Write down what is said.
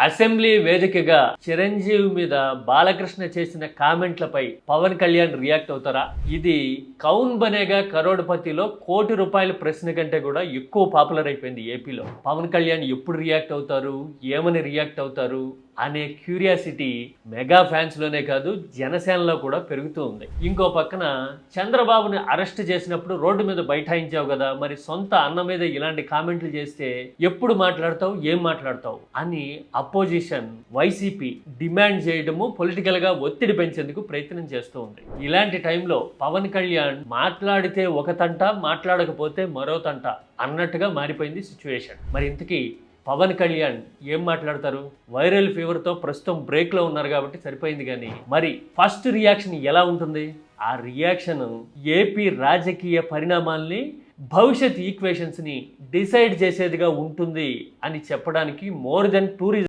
Assembly వేదికగా చిరంజీవి మీద బాలకృష్ణ చేసిన కామెంట్లపై పవన్ కళ్యాణ్ రియాక్ట్ అవుతారా? ఇది కౌన్ బనేగా కరోడ్పతిలో కోటి రూపాయల ప్రశ్న కంటే కూడా ఎక్కువ పాపులర్ అయిపోయింది ఏపీలో. పవన్ కళ్యాణ్ ఎప్పుడు రియాక్ట్ అవుతారు? ఏమని రియాక్ట్ అవుతారు? అనే క్యూరియాసిటీ మెగా ఫ్యాన్స్లోనే కాదు జనసేనలో కూడా పెరుగుతూ ఉంది. ఇంకో పక్కన చంద్రబాబుని అరెస్ట్ చేసినప్పుడు రోడ్డు మీద బైఠాయించావు కదా మరి సొంత అన్న మీద ఇలాంటి కామెంట్లు చేస్తే ఎప్పుడు మాట్లాడతావు ఏం మాట్లాడతావు? అని అపోజిషన్ వైసీపీ డిమాండ్ చేయడము పొలిటికల్గా ఒత్తిడి పెంచేందుకు ప్రయత్నం చేస్తూ ఉంది. ఇలాంటి టైంలో పవన్ కళ్యాణ్ మాట్లాడితే ఒక తంట మాట్లాడకపోతే మరో తంట అన్నట్టుగా మారిపోయింది సిచ్యువేషన్. మరి ఇంతకీ పవన్ కళ్యాణ్ ఏం మాట్లాడతారు? వైరల్ ఫీవర్తో ప్రస్తుతం బ్రేక్లో ఉన్నారు కాబట్టి సరిపోయింది కానీ మరి ఫస్ట్ రియాక్షన్ ఎలా ఉంటుంది? ఆ రియాక్షన్ ఏపీ రాజకీయ పరిణామాల్ని భవిష్యత్ ఈక్వేషన్స్ని డిసైడ్ చేసేదిగా ఉంటుంది అని చెప్పడానికి మోర్ దెన్ టూరిజం